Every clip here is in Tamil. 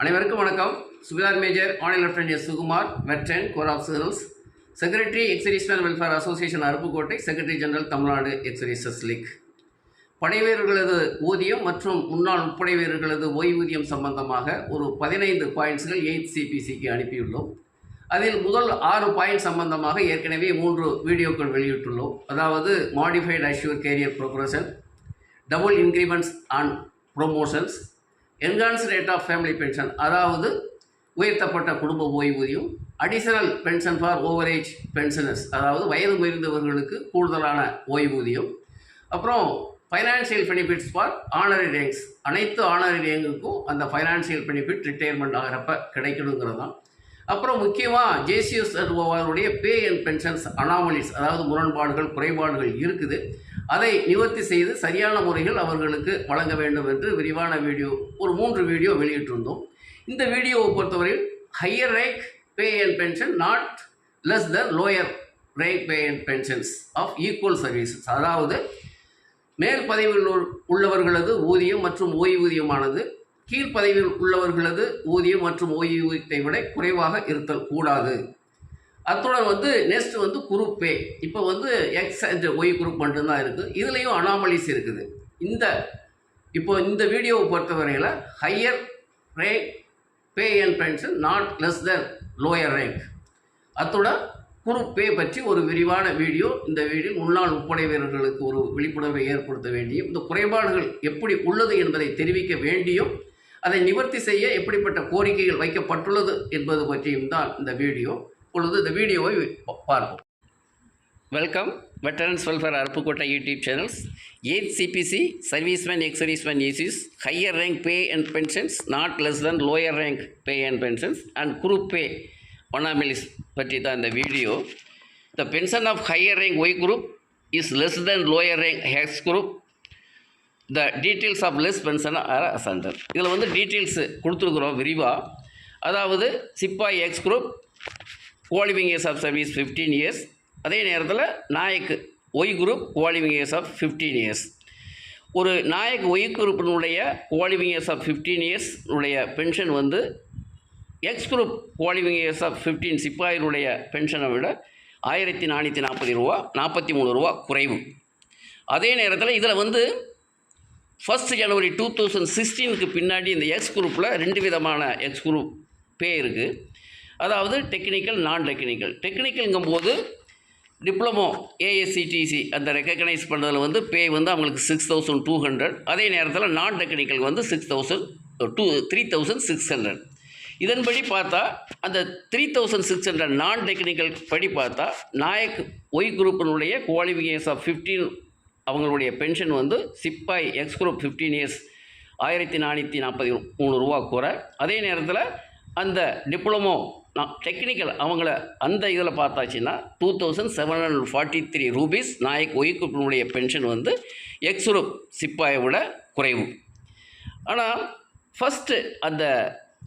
அனைவருக்கும் வணக்கம். Subedar major Anil lieutenant S Sukumar veteran corps of civils secretary எக்ஸரிஷனல் welfare association Aruppukottai secretary general Tamil Nadu ex-services league படை வீரர்களது ஊதியம் மற்றும் முன்னாள் முப்படை வீரர்களது ஓய்வூதியம் சம்பந்தமாக ஒரு பதினைந்து பாயிண்ட்ஸ்கள் எயிட் சிபிசிக்கு அனுப்பியுள்ளோம். அதில் முதல் ஆறு பாயிண்ட் சம்பந்தமாக ஏற்கனவே மூன்று வீடியோக்கள் வெளியிட்டுள்ளோம். அதாவது modified assure career progression double increments and promotions enhance rate of family pension அதாவது உயர்த்தப்பட்ட குடும்ப ஓய்வூதியம் additional pension for overage pensioners அதாவது வயது முயர்ந்தவர்களுக்கு கூடுதலான ஓய்வூதியம் அப்புறம் financial benefits for honorary ranks அனைத்து ஆனரி ரேங்குக்கும் அந்த ஃபைனான்சியல் பெனிஃபிட் ரிட்டையர்மெண்ட் ஆகிறப்ப கிடைக்கணுங்கிறது தான் அப்புறம் முக்கியமாக ஜேசிஎஸ் அவர்களுடைய பே அண்ட் பென்ஷன்ஸ் அனாமலிஸ் அதாவது முரண்பாடுகள் குறைபாடுகள் இருக்குது. அதை நிவர்த்தி செய்து சரியான முறையில் அவர்களுக்கு வழங்க வேண்டும் என்று விரிவான வீடியோ ஒரு மூன்று வீடியோ வெளியிட்டிருந்தோம். இந்த வீடியோவை பொறுத்தவரையில் higher rank pay and pension not less the lower rank pay and pensions of equal services அதாவது மேல் பதவியில் உள்ளவர்களது ஊதியம் மற்றும் ஓய்வூதியமானது கீழ் பதவியில் உள்ளவர்களது ஊதியம் மற்றும் ஓய்வூதியத்தை விட குறைவாக இருத்தல் கூடாது அத்துடன் வந்து நெக்ஸ்ட் வந்து குரூப் பே இப்போ வந்து எக்ஸ் அண்ட் ஒய் குரூப் மட்டும்தான் இருக்குது இதுலேயும் அனாமலிஸ் இருக்குது. இந்த இப்போ இந்த வீடியோவை பொறுத்தவரையில் higher rank pay and pension not less than lower rank அத்துடன் குரூப் பே பற்றி ஒரு விரிவான வீடியோ. இந்த வீடியோ முன்னாள் முப்படை வீரர்களுக்கு ஒரு விழிப்புணர்வை ஏற்படுத்த வேண்டியும் இந்த குறைபாடுகள் எப்படி உள்ளது என்பதை தெரிவிக்க வேண்டியும் அதை நிவர்த்தி செய்ய எப்படிப்பட்ட கோரிக்கைகள் வைக்கப்பட்டுள்ளது என்பது பற்றியும் தான் இந்த வீடியோ. இப்பொழுது இந்த வீடியோவை பார்ப்போம். Welcome veterans welfare Aruppukottai YouTube channels eight CPC serviceman ex serviceman issues higher rank pay and pensions not less than lower rank pay and pensions and group pay anomalies பற்றி தான் இந்த video. The pension of higher rank Y group is less than lower rank X group the details of less pension are as under இதில் வந்து டீட்டெயில்ஸு கொடுத்துருக்குறோம் விரிவாக அதாவது sepoy X group qualifying years of service fifteen years அதே நேரத்தில் naik Y group qualifying years of fifteen years ஒரு Naik Y குரூப்பினுடைய qualifying years of fifteen years உடைய பென்ஷன் வந்து X group qualifying years of fifteen சிப்பாயினுடைய பென்ஷனை விட ஆயிரத்தி நானூற்றி நாற்பது ரூபா நாற்பத்தி மூணு ரூபா குறைவு. அதே நேரத்தில் இதில் வந்து ஃபர்ஸ்ட் ஜனவரி டூ தௌசண்ட் சிக்ஸ்டீனுக்கு பின்னாடி இந்த எக்ஸ் குரூப்பில் ரெண்டு விதமான எக்ஸ் குரூப் பே இருக்குது அதாவது டெக்னிக்கல் நான் டெக்னிக்கல் டெக்னிக்கல்ங்கும்போது டிப்ளமோ ஏஎஸ்சிடிசி அந்த ரெக்கக்னைஸ் பண்ணுறதுல வந்து பே வந்து அவங்களுக்கு சிக்ஸ் தௌசண்ட் டூ ஹண்ட்ரட் அதே நேரத்தில் நான் டெக்னிக்கல் வந்து six thousand two three thousand six hundred இதன்படி பார்த்தா அந்த three thousand six hundred non technical படி பார்த்தா நாயக் ஒய் குரூப்பினுடைய குவாலிஃபிகேஷன் ஆஃப் ஃபிஃப்டீன் அவங்களுடைய பென்ஷன் வந்து சிப்பாய் எக்ஸ் குரூப் ஃபிஃப்டீன் இயர்ஸ் ஆயிரத்தி நானூற்றி நாற்பத்தி மூணு ரூபா குறை. அதே நேரத்தில் அந்த டிப்ளமோ நான் டெக்னிக்கல் அவங்கள அந்த இதில் பார்த்தாச்சுன்னா two thousand seven hundred forty three rupees naik ஒய்குப்பினுடைய pension வந்து எக்ஸ் குரூப் சிப்பாயை விட குறைவு. ஆனால் ஃபஸ்ட்டு அந்த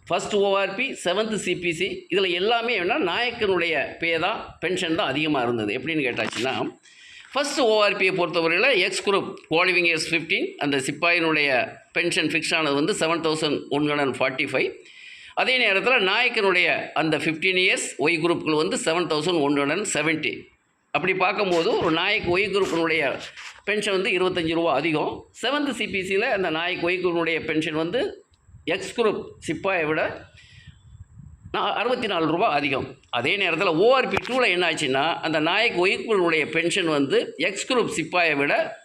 ஃபஸ்ட் ஓஆர்பி செவன்த் சிபிசி இதில் எல்லாமே என்ன நாயக்கனுடைய பே தான் பென்ஷன் தான் அதிகமாக இருந்தது. எப்படின்னு கேட்டாச்சுன்னா ஃபஸ்ட் ஓஆர்பியை பொறுத்தவரையில் X group qualifying years fifteen அந்த சிப்பாயினுடைய பென்ஷன் ஃபிக்ஸ் ஆனது வந்து seven thousand one hundred forty five அதே நேரத்தில் நாயக்கனுடைய அந்த ஃபிஃப்டீன் இயர்ஸ் ஒய் குரூப்புகள் வந்து seven thousand one hundred seventy அப்படி பார்க்கும்போது ஒரு நாயக் ஒய் குரூப்பினுடைய பென்ஷன் வந்து இருபத்தஞ்சி ரூபா அதிகம். செவன்த் சிபிசியில் அந்த நாயக் ஒய் குரூப்பினுடைய பென்ஷன் வந்து எக்ஸ் குரூப் சிப்பாயை விட நான் அறுபத்தி நாலு ரூபா அதிகம். அதே நேரத்தில் ஓஆர்பி டூவில் என்ன ஆச்சுன்னா அந்த நாயக் ஒய்குடைய பென்ஷன் வந்து எக்ஸ் குரூப் சிப்பாயை விட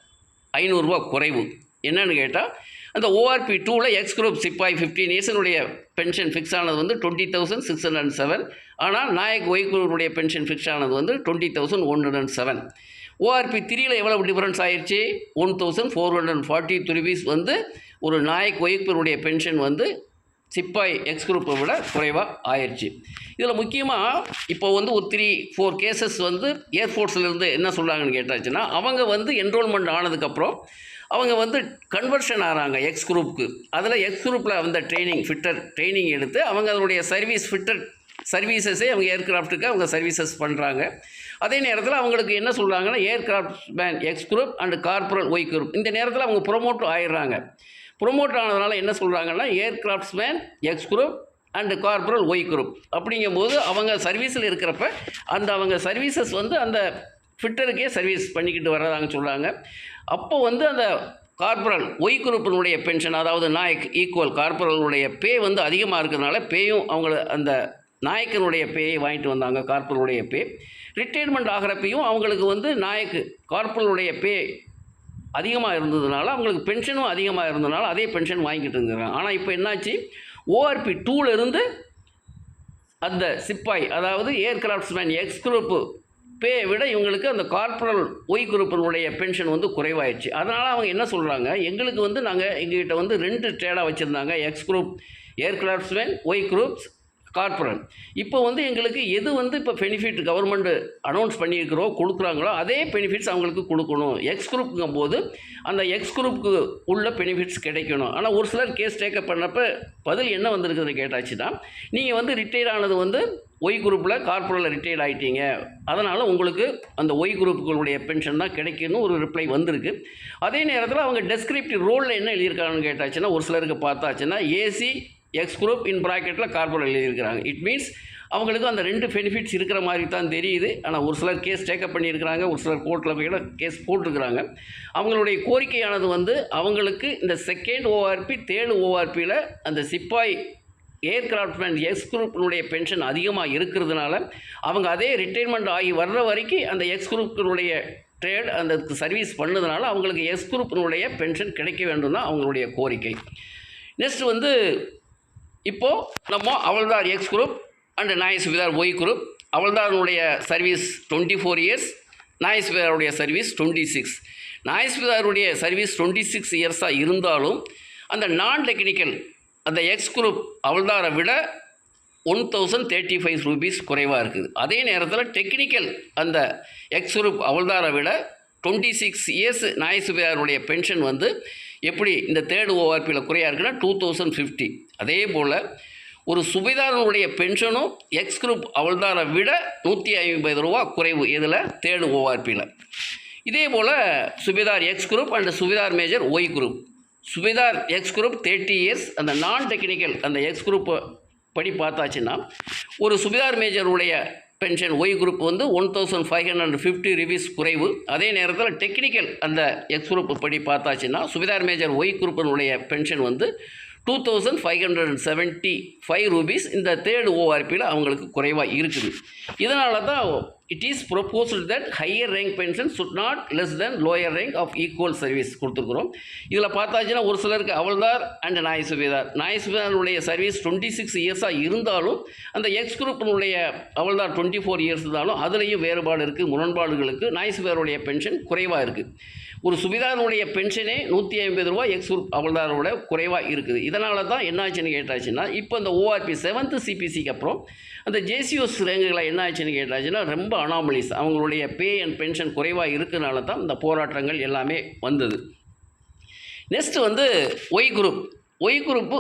ஐநூறுரூவா குறைவு. என்னன்னு கேட்டால் அந்த ஓஆர்பி டூவில் எக்ஸ் குரூப் சிப்பாய் ஃபிஃப்டீன் இயர்ஸினுடைய பென்ஷன் ஃபிக்ஸ் ஆனது வந்து twenty thousand six hundred seven ஆனால் நாயக் ஒய் குரூப்புடைய பென்ஷன் ஃபிக்ஸ் ஆனது வந்து twenty thousand one hundred seven ORP த்ரீயில் எவ்வளோ டிஃப்ரென்ஸ் ஆயிடுச்சு one thousand four hundred forty rupees வந்து ஒரு நாயக் ஒய்குருடைய பென்ஷன் வந்து சிப்பாய் எக்ஸ் குரூப்பை விட குறைவாக ஆயிடுச்சு இதில் முக்கியமாக இப்போ வந்து ஒரு த்ரீ ஃபோர் கேசஸ் வந்து ஏர்ஃபோர்ஸ்லேருந்து என்ன சொல்கிறாங்கன்னு கேட்டாச்சுன்னா அவங்க வந்து என்ரோல்மெண்ட் ஆனதுக்கப்புறம் அவங்க வந்து கன்வர்ஷன் ஆகிறாங்க எக்ஸ் குரூப்புக்கு அதில் எக்ஸ் குரூப்பில் வந்த ட்ரைனிங் ஃபிட்டர் ட்ரைனிங் எடுத்து அவங்க அதனுடைய சர்வீஸ் ஃபிட்டர் சர்வீசஸே அவங்க ஏர்கிராஃப்ட்டுக்கு அவங்க சர்வீசஸ் பண்ணுறாங்க அதே நேரத்தில் அவங்களுக்கு என்ன சொல்கிறாங்கன்னா aircraft man X group and corporal Y group இந்த நேரத்தில் அவங்க ப்ரொமோட் ஆயிடுறாங்க. ப்ரொமோட் ஆனதுனால என்ன சொல்கிறாங்கன்னா aircraftsman X group and corporal Y group அப்படிங்கும்போது அவங்க சர்வீஸில் இருக்கிறப்ப அந்த அவங்க சர்வீசஸ் வந்து அந்த ஃபிட்டருக்கே சர்வீஸ் பண்ணிக்கிட்டு வர்றதாங்க சொல்கிறாங்க அப்போ வந்து அந்த கார்பரல் ஒய் குரூப்பினுடைய பென்ஷன் அதாவது நாயக் ஈக்குவல் கார்பரலுடைய பே வந்து அதிகமாக இருக்கிறதுனால பேயும் அவங்கள அந்த நாயக்கனுடைய பேயை வாங்கிட்டு வந்தாங்க கார்பரலுடைய பே ரிட்டையர்மெண்ட் ஆகிறப்பையும் அவங்களுக்கு வந்து நாயக்கு கார்பரலுடைய பே அதிகமாக இருந்ததுனால அவங்களுக்கு பென்ஷனும் அதிகமாக இருந்ததுனால அதே பென்ஷன் வாங்கிட்டு இருந்துருக்காங்க ஆனால் இப்போ என்னாச்சு? ஓஆர்பி டூலேருந்து அந்த சிப்பாய் அதாவது ஏர்கிராஃப்ட்ஸ்மேன் எக்ஸ் குரூப்பு பே விட இவங்களுக்கு அந்த கார்பரல் ஒய் குரூப்பினுடைய பென்ஷன் வந்து குறைவாயிடுச்சு. அதனால் அவங்க என்ன சொல்கிறாங்க எங்களுக்கு வந்து நாங்கள் எங்ககிட்ட வந்து ரெண்டு ட்ரேடாக வச்சுருந்தாங்க. X group aircraftsman Y groups corporate இப்போ வந்து எங்களுக்கு எது வந்து இப்போ பெனிஃபிட் கவர்மெண்ட் அனௌன்ஸ் பண்ணியிருக்கிறோம் கொடுக்குறாங்களோ அதே பெனிஃபிட்ஸ் அவங்களுக்கு கொடுக்கணும். எக்ஸ் குரூப்புங்கும் போது அந்த எக்ஸ் குரூப்புக்கு உள்ள பெனிஃபிட்ஸ் கிடைக்கணும். ஆனால் ஒரு சிலர் கேஸ் டேக்கப் பண்ணப்போ பதில் என்ன வந்திருக்குதுன்னு கேட்டாச்சுன்னா நீங்கள் வந்து ரிட்டையர் ஆனது வந்து ஒய் குரூப்பில் கார்ப்பரேட்டில் ரிட்டையர்ட் ஆகிட்டீங்க அதனால் உங்களுக்கு அந்த ஒய் குரூப்புகளுடைய பென்ஷன் தான் கிடைக்குன்னு ஒரு ரிப்ளை வந்திருக்கு. அதே நேரத்தில் அவங்க டெஸ்கிரிப்டிவ் ரோலில் என்ன எழுதியிருக்காங்கன்னு கேட்டாச்சுன்னா ஒரு சிலருக்கு பார்த்தாச்சுன்னா ஏசி எக்ஸ் குரூப் இன் ப்ராக்கெட்டில் கார்பரல் எழுதியிருக்கிறாங்க. இட் மீன்ஸ் அவங்களுக்கு அந்த ரெண்டு பெனிஃபிட்ஸ் இருக்கிற மாதிரி தான் தெரியுது. ஆனால் ஒரு சிலர் கேஸ் டேக்கப் பண்ணியிருக்கிறாங்க. ஒரு சிலர் கோர்ட்டில் போய் கேஸ் போட்டிருக்கிறாங்க. அவங்களுடைய கோரிக்கையானது வந்து அவங்களுக்கு இந்த செகண்ட் ஓஆர்பி தேர்டு ஓஆர்பியில் அந்த சிப்பாய் ஏர்கிராஃப்ட்மேன் எக்ஸ் குரூப்பினுடைய பென்ஷன் அதிகமாக இருக்கிறதுனால அவங்க அதே ரிட்டைர்மெண்ட் ஆகி வர்ற வரைக்கும் அந்த எக்ஸ் குரூப்பினுடைய ட்ரேட் அந்த சர்வீஸ் பண்ணதுனால அவங்களுக்கு எஸ் குரூப்பினுடைய பென்ஷன் கிடைக்க வேண்டும் தான் அவங்களுடைய கோரிக்கை. நெக்ஸ்ட் வந்து இப்போது நம்ம அவள்தார் எக்ஸ் குரூப் அண்டு நாய் விதார் ஒய் குரூப் அவள்தாருடைய சர்வீஸ் டுவெண்ட்டி ஃபோர் இயர்ஸ் நாயஸ் விதாருடைய சர்வீஸ் டுவெண்ட்டி சிக்ஸ் நாயஸ் விதாருடைய சர்வீஸ் டுவெண்ட்டி சிக்ஸ் இயர்ஸாக இருந்தாலும் அந்த நான் டெக்னிக்கல் அந்த எக்ஸ் குரூப் அவள்தாரை விட one thousand thirty five rupees குறைவாக இருக்குது. அதே நேரத்தில் டெக்னிக்கல் அந்த எக்ஸ் குரூப் அவள்தாரை விட டுவெண்ட்டி சிக்ஸ் இயர்ஸ் நாயசுபியாருடைய பென்ஷன் வந்து எப்படி இந்த தேர்டு ஓஆர்பியில் குறையாக இருக்குன்னா டூ தௌசண்ட் ஃபிஃப்டி அதே போல் ஒரு சுபைதாரனுடைய பென்ஷனும் எக்ஸ் குரூப் அவள்தாரை விட நூற்றி ஐம்பது ரூபா குறைவு இதில் தேர்டு ஓஆர்பியில் இதே போல் subedar X group and subedar major Y group subedar X group thirty years அந்த நான் டெக்னிக்கல் அந்த எக்ஸ் குரூப் படி பார்த்தாச்சுன்னா ஒரு சுபேதார் மேஜருடைய பென்ஷன் ஒய் குரூப் வந்து one thousand five hundred fifty rupees குறைவு. அதே நேரத்தில் டெக்னிக்கல் அந்த எக்ஸ் குரூப் படி பார்த்தாச்சுன்னா சுவிதார் மேஜர் ஒய் குரூப்பினுடைய பென்ஷன் வந்து two thousand five hundred and seventy five rupees இந்த தேர்டு ஓஆர்பியில் அவங்களுக்கு குறைவாக இருக்குது. இதனால தான் it is proposed that higher rank pension should not less than lower rank of equal service கொடுத்துருக்குறோம். இதில் பார்த்தாச்சுன்னா ஒரு சிலருக்கு அவள்தார் அண்ட் நாய் சுபேதார் நாய் சுபேதாருடைய சர்வீஸ் டுவெண்ட்டி சிக்ஸ் இயர்ஸாக இருந்தாலும் அந்த எக்ஸ் குரூப்பினுடைய அவள்தார் டுவெண்ட்டி ஃபோர் இயர்ஸ் இருந்தாலும் அதுலேயும் வேறுபாடு இருக்குது முரண்பாடுகளுக்கு நாய் சுபேதாருடைய பென்ஷன் குறைவாக இருக்குது ஒரு சுபிதாரனுடைய பென்ஷனே நூற்றி ஐம்பது ரூபா எக்ஸ் குரூப் அவள்தாரோட குறைவாக இருக்குது. இதனால தான் என்னாச்சுன்னு கேட்டாச்சுன்னா இப்போ இந்த ஓஆர்பி செவன்த்து சிபிசிக்கு அப்புறம் அந்த ஜேசிஓஸ் ரேங்குகளை என்ன ஆச்சுன்னு கேட்டாச்சுன்னா ரொம்ப அனாமலிஸ் அவங்களுடைய பே அண்ட் பென்ஷன் குறைவாக இருக்கிறனால தான் இந்த போராட்டங்கள் எல்லாமே வந்தது. நெக்ஸ்ட் வந்து ஒய் குரூப் ஒய் குரூப்பு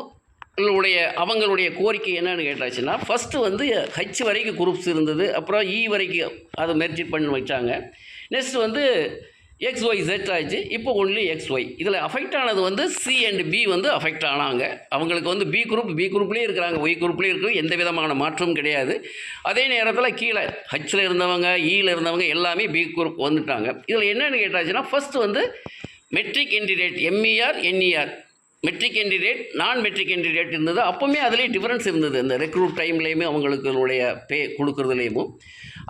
உடைய அவங்களுடைய கோரிக்கை என்னன்னு கேட்டாச்சுன்னா ஃபஸ்ட்டு வந்து ஹச் வரைக்கும் குரூப்ஸ் இருந்தது. அப்புறம் இ வரைக்கும் அதை மெர்ஜி பண்ணி வச்சாங்க. நெக்ஸ்ட் வந்து எக்ஸ் ஒய் செட் ஆச்சு இப்போ ஒன்லி எக்ஸ் ஒய் இதில் அஃபெக்ட் ஆனது வந்து சி அண்ட் பி வந்து அஃபெக்ட் ஆனாங்க. அவங்களுக்கு வந்து பி குரூப் பி குரூப்லேயே இருக்கிறாங்க. ஒய் குரூப்லேயே இருக்குது எந்த விதமான மாற்றமும் கிடையாது. அதே நேரத்தில் கீழே ஹச்சில் இருந்தவங்க e ஈயில் இருந்தவங்க எல்லாமே பி குரூப் வந்துட்டாங்க. இதில் என்னென்னு கேட்டாச்சுன்னா ஃபஸ்ட்டு வந்து matric candidate MER NER matric candidate non matric candidate இருந்தது. அப்போவுமே அதுலேயே டிஃப்ரென்ஸ் இருந்தது. இந்த ரெக்ரூட் டைம்லேயுமே அவங்களுடைய பே கொடுக்குறதுலேயும்.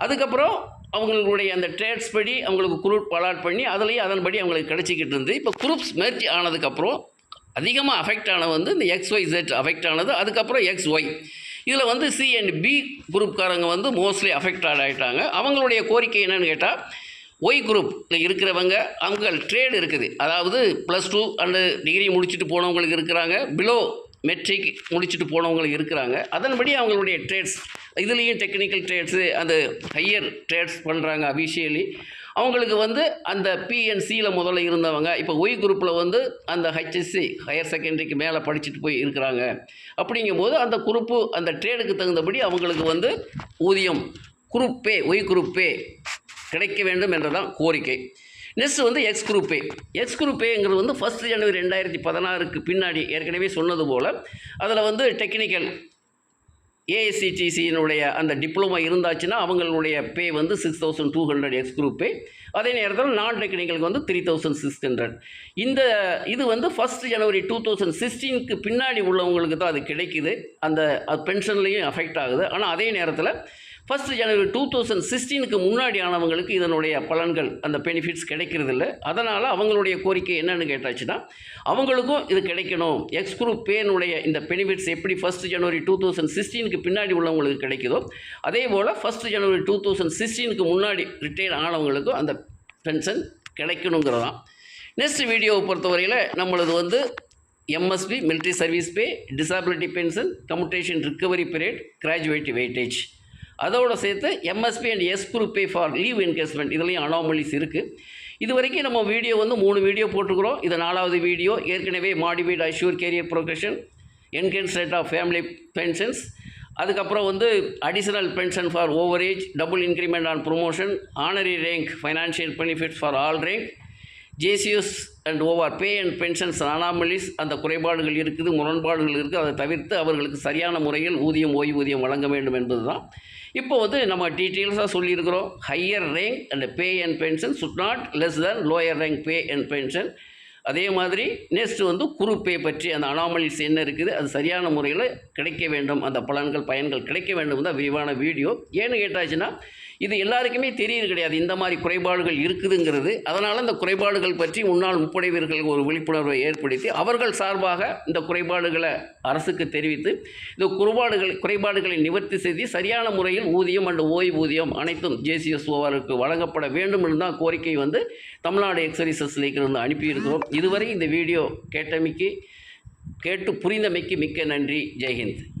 அதுக்கப்புறம் அவங்களுடைய அந்த ட்ரேட்ஸ் படி அவங்களுக்கு குரூப் அலாட் பண்ணி அதுலேயும் அதன்படி அவங்களுக்கு கிடச்சிக்கிட்டு இருந்து இப்போ குரூப்ஸ் மெர்ஜ் ஆனதுக்கப்புறம் அதிகமாக அஃபெக்ட் ஆனது வந்து இந்த எக்ஸ் ஒய் ஜெட் அஃபெக்ட் ஆனது அதுக்கப்புறம் எக்ஸ் ஒய் இதில் வந்து சி அண்ட் பி குரூப்காரங்க வந்து மோஸ்ட்லி அஃபெக்ட் ஆகிட்டாங்க அவங்களுடைய கோரிக்கை என்னென்னு கேட்டால் ஒய் குரூப்பில் இருக்கிறவங்க அவங்க ட்ரேடு இருக்குது. அதாவது ப்ளஸ் டூ அண்டு டிகிரி முடிச்சுட்டு போனவங்களுக்கு இருக்கிறாங்க. பிலோ மெட்ரிக் முடிச்சுட்டு போனவங்களும் இருக்கிறாங்க. அதன்படி அவங்களுடைய ட்ரேட்ஸ் இதுலேயும் டெக்னிக்கல் ட்ரேட்ஸு அந்த ஹையர் ட்ரேட்ஸ் பண்ணுறாங்க அபிஷியலி அவங்களுக்கு வந்து அந்த பிஎன்சியில் முதல்ல இருந்தவங்க இப்போ ஒய் குரூப்பில் வந்து அந்த ஹெச்எஸ்சி ஹையர் செகண்டரிக்கு மேலே படிச்சுட்டு போய் இருக்கிறாங்க. அப்படிங்கும்போது அந்த குரூப்பு அந்த ட்ரேடுக்கு தகுந்தபடி அவங்களுக்கு வந்து ஊதியம் group pay Y group pay கிடைக்க வேண்டும் என்றதான் கோரிக்கை. நெக்ஸ்ட் வந்து எக்ஸ் குரூப்பே எக்ஸ் குரூப்பேங்கிறது வந்து ஃபஸ்ட் ஜனவரி ரெண்டாயிரத்தி பதினாறுக்கு பின்னாடி ஏற்கனவே சொன்னது போல் அதில் வந்து டெக்னிக்கல் ஏஐசிடிசியினுடைய அந்த டிப்ளமோ இருந்தாச்சுன்னா அவங்களுடைய பே வந்து six thousand two hundred X group pay அதே நேரத்தில் நான் டெக்னிக்கலுக்கு வந்து த்ரீ தௌசண்ட் சிக்ஸ் ஹண்ட்ரட் இந்த இது வந்து ஃபஸ்ட் ஜனவரி டூ தௌசண்ட் சிக்ஸ்டீனுக்கு பின்னாடி உள்ளவங்களுக்கு தான் அது கிடைக்குது. அந்த பென்ஷன்லேயும் அஃபெக்ட் ஆகுது. ஆனால் அதே நேரத்தில் ஃபஸ்ட் ஜனவரி டூ தௌசண்ட் சிக்ஸ்டீனுக்கு முன்னாடி ஆனவங்களுக்கு இதனுடைய பலன்கள் அந்த பெனிஃபிட்ஸ் கிடைக்கிறதில்ல. அதனால் அவங்களுடைய கோரிக்கை என்னென்னு கேட்டாச்சுன்னா அவங்களுக்கும் இது கிடைக்கணும். எக்ஸ் குரூப் பேனுடைய இந்த பெனிஃபிட்ஸ் எப்படி ஃபஸ்ட் ஜனவரி டூ தௌசண்ட் சிக்ஸ்டீனுக்கு பின்னாடி உள்ளவங்களுக்கு கிடைக்குதோ அதே போல் ஃபஸ்ட் ஜனவரி டூ தௌசண்ட் சிக்ஸ்டீனுக்கு முன்னாடி ரிட்டையர் ஆனவங்களுக்கும் அந்த பென்ஷன் கிடைக்கணுங்கிறதான். நெக்ஸ்ட் வீடியோவை பொறுத்தவரையில் நம்மளது வந்து MSP military service pay disability pension commutation recovery period graduate weightage அதோடு சேர்த்து MSP and S group pay for leave encashment இதுலேயும் அனாமலிஸ் இருக்குது இது வரைக்கும் நம்ம வீடியோ வந்து மூணு வீடியோ போட்டுக்கிறோம் இது நாலாவது வீடியோ ஏற்கனவே modified assured career progression என்கேன்ஸ் rate of family pensions அதுக்கப்புறம் வந்து additional pension for overage double increment on promotion honorary rank financial benefits for all rank ஜேசியூஸ் and over pay and pensions anomalies அந்த குறைபாடுகள் இருக்குது முரண்பாடுகள் இருக்குது. அதை தவிர்த்து அவர்களுக்கு சரியான முறையில் ஊதியம் ஓய்வூதியம் வழங்க வேண்டும் என்பது தான் இப்போ வந்து நம்ம டீட்டெயில்ஸாக சொல்லியிருக்கிறோம். Higher rank and pay and pension should not less than lower rank pay and pension அதே மாதிரி நெக்ஸ்ட் வந்து குறுப்பே பற்றி அந்த அனாமலிஸ் என்ன இருக்குது? அது சரியான முறையில் கிடைக்க வேண்டும். அந்த பலன்கள் பயன்கள் கிடைக்க வேண்டும். தான் விரிவான வீடியோ. ஏன்னு கேட்டாச்சுன்னா இது எல்லாருக்குமே தெரியுது கிடையாது. இந்த மாதிரி குறைபாடுகள் இருக்குதுங்கிறது. அதனால் இந்த குறைபாடுகள் பற்றி முன்னாள் முப்படைவீர்களுக்கு ஒரு விழிப்புணர்வை ஏற்படுத்தி அவர்கள் சார்பாக இந்த குறைபாடுகளை அரசுக்கு தெரிவித்து இந்த குறைபாடுகள் குறைபாடுகளை நிவர்த்தி செய்து சரியான முறையில் ஊதியம் அண்டு ஓய்வூதியம் அனைத்தும் ஜேசிஎஸ்ஓவாருக்கு வழங்கப்பட வேண்டும் என்று தான் கோரிக்கை வந்து தமிழ்நாடு எக்ஸரிசஸ் வந்து அனுப்பியிருக்கிறோம். இதுவரை இந்த வீடியோ கேட்டமைக்கு கேட்டு புரிந்தமைக்கு மிக்க நன்றி. ஜெய்ஹிந்த்.